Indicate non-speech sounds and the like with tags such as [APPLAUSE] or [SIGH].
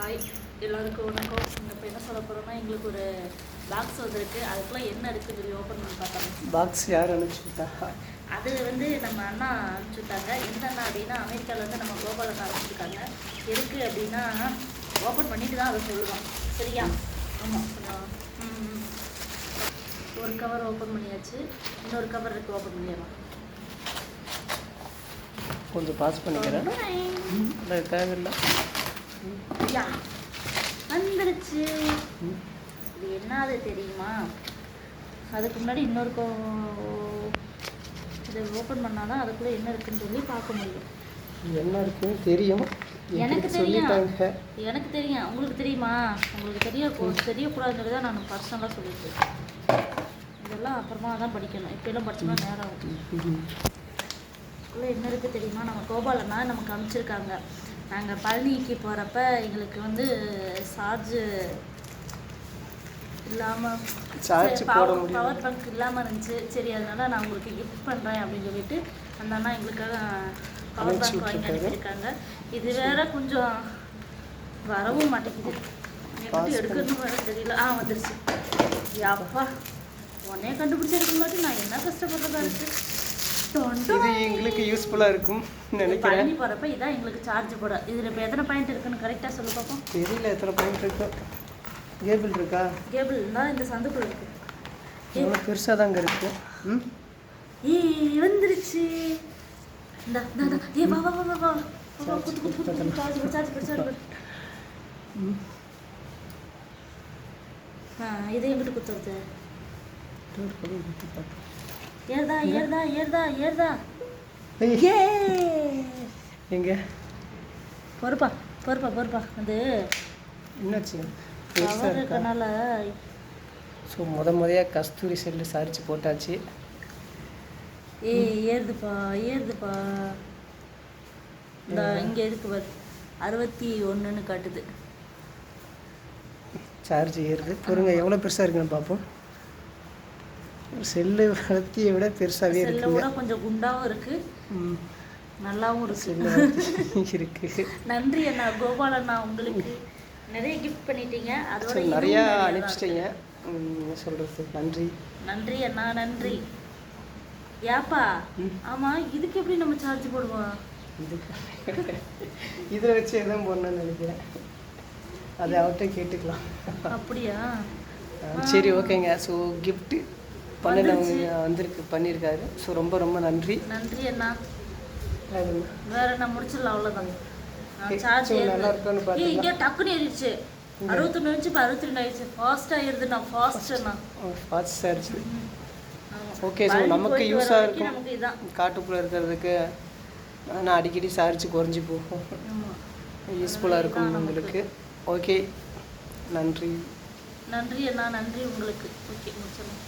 Hi. எல்லாருக்கும் வணக்கம். இந்த இப்போ என்ன சொல்ல போகிறோம்னா எங்களுக்கு ஒரு பாக்ஸ் வந்திருக்கு. அதுக்குள்ள என்ன இருக்குன்னு சொல்லி ஓப்பன் பண்ணி பார்த்தாங்க பாக்ஸ் யார் அனுப்பிச்சுட்டா? அது வந்து நம்ம அண்ணா அனுப்பிச்சுட்டாங்க. அண்ணா அப்படின்னா அமெரிக்காவில் வந்து நம்ம கோபாலன் அனுப்பிச்சிருக்காங்க எதுக்கு அப்படின்னா ஓப்பன் பண்ணிட்டு தான் அதை சொல்லுவோம் சரியா? ஆமாம் ஒரு கவர் ஓப்பன் பண்ணியாச்சு. இன்னொரு கவர் இருக்கு ஓப்பன் பண்ணிடலாம். கொஞ்சம் பாஸ் பண்ணிக்கிறேன். தேவையில்லை. வந்துடுச்சு. இது என்னது தெரியுமா? அதுக்கு முன்னாடி இன்னொரு கோ இதை ஓப்பன் பண்ணாதான் அதுக்குள்ளே என்ன இருக்குன்னு சொல்லி பார்க்க முடியும். என்ன இருக்குன்னு தெரியும். எனக்கு தெரியும். எனக்கு தெரியும். உங்களுக்கு தெரியுமா? உங்களுக்கு தெரிய தெரியக்கூடாதுன்னு தான் நான் பர்சனலாக சொல்லியிருக்கேன். இதெல்லாம் அப்புறமா தான் படிக்கணும். இப்போ எல்லாம் படிச்சோம்னா நேரம் ஆகும். ம். இதுக்குள்ளே என்ன இருக்குது தெரியுமா? நம்ம கோபாலண்ணா நமக்கு அனுப்பிச்சிருக்காங்க. நாங்கள் பழனிக்கு போகிறப்ப எங்களுக்கு வந்து சார்ஜு இல்லாமல். பவர் பேங்க் இல்லாமல் இருந்துச்சு. சரி அதனால நான் உங்களுக்கு கிஃப்ட் பண்ணுறேன் அப்படின்னு சொல்லிட்டு அந்த அண்ணா எங்களுக்காக பவர் பேங்க் வாங்கி. அனுப்பியிருக்காங்க. இது வேற கொஞ்சம் வரவும் மாட்டேங்குது. Pass எடுக்கணும் வேற தெரியல. ஆ வந்துருச்சு. யாப்பா உடனே கண்டுபிடிச்சிருக்கும் நான் என்ன கஷ்டப்படுறதா இருக்கு? டொண்டு. இது எங்களுக்கு யூஸ்ஃபுல்லாக இருக்கும் நினைக்கிறேன். பழனி போகிறப்ப இதான் எங்களுக்கு சார்ஜ் போட. இதில் இப்போ எத்தனை பாயிண்ட் இருக்குன்னு கரெக்டாக சொல்லு பார்ப்போம் தெரியல எத்தனை பாயிண்ட் இருக்கு. கேபிள் இருக்கா? கேபிள் தான் இந்த சந்துக்குள்ள இருக்கு. எவ்வளோ பெருசாக தாங்க இருக்கு. ம்? ஏய் வந்துருச்சு. இது எங்கிட்ட குத்துறது? ஏறுதா ஏறுதா ஏறுதா ஏறுதா ஏ எங்க? பொறுப்பா பொறுப்பா பொறுப்பா. அது என்னாச்சு இருக்கா? இருக்கனால. ஸோ முத முதையாக கஸ்தூரி செல்லு சரிச்சு போட்டாச்சு. ஏய் ஏறுதுப்பா ஏறுதுப்பா. இந்த இங்கே இருக்கு பாரு. அறுபத்தி ஒன்றுன்னு காட்டுது. சார்ஜ் ஏறுது. பொறுங்க எவ்வளோ பெருசாக இருக்குன்னு பார்ப்போம் செல்லு வளர்த்தியை விட பெருசாகவே இருக்குங்க. கொஞ்சம் குண்டாவும் இருக்கு. ம். நல்லாவும் இருக்கு. [LAUGHS] இருக்கு. நன்றி அண்ணா கோபால் அண்ணா உங்களுக்கு. நிறைய கிஃப்ட் பண்ணிட்டீங்க. அதோட நிறையா அனுப்பிச்சிட்டீங்க. ம், சொல்றது? நன்றி. நன்றி அண்ணா நன்றி. ஏப்பா? ம். ஆமா இதுக்கு எப்படி நம்ம சார்ஜ் போடுவோம்? இதுக்கு [LAUGHS] இதை வச்சு எதுவும் போடணும்னு நினைக்கிறேன். அதை அவர்கிட்ட கேட்டுக்கலாம். அப்படியா? சரி ஓகேங்க. ஸோ கிஃப்ட்டு பண்ணினவங்க வந்திருக்கு பண்ணியிருக்காரு. ஸோ ரொம்ப ரொம்ப நன்றி. நன்றி அண்ணா? வேற என்ன முடிச்சிடலாம் அவ்வளோதாங்க சார்ஜ் சரி, நல்லா இருக்கான்னு பார்த்துக்கலாம். இங்கே டக்குன்னு ஏறிடுச்சு. அறுபத்தொன்று வச்சு இப்போ அறுபத்தி ரெண்டு ஆயிடுச்சு. ஃபாஸ்ட்டாக ஏறுதுண்ணா ஃபாஸ்ட்டுண்ணா ஃபாஸ்ட் சார்ஜ் ஓகே ஸோ நமக்கு யூஸாக இருக்கும். காட்டுக்குள்ளே இருக்கிறதுக்கு. நான் அடிக்கடி சார்ஜ் குறைஞ்சி போகும். யூஸ்ஃபுல்லாக இருக்கும். உங்களுக்கு. ஓகே நன்றி. நன்றி அண்ணா நன்றி உங்களுக்கு. ஓகே முடிச்சிடலாம்.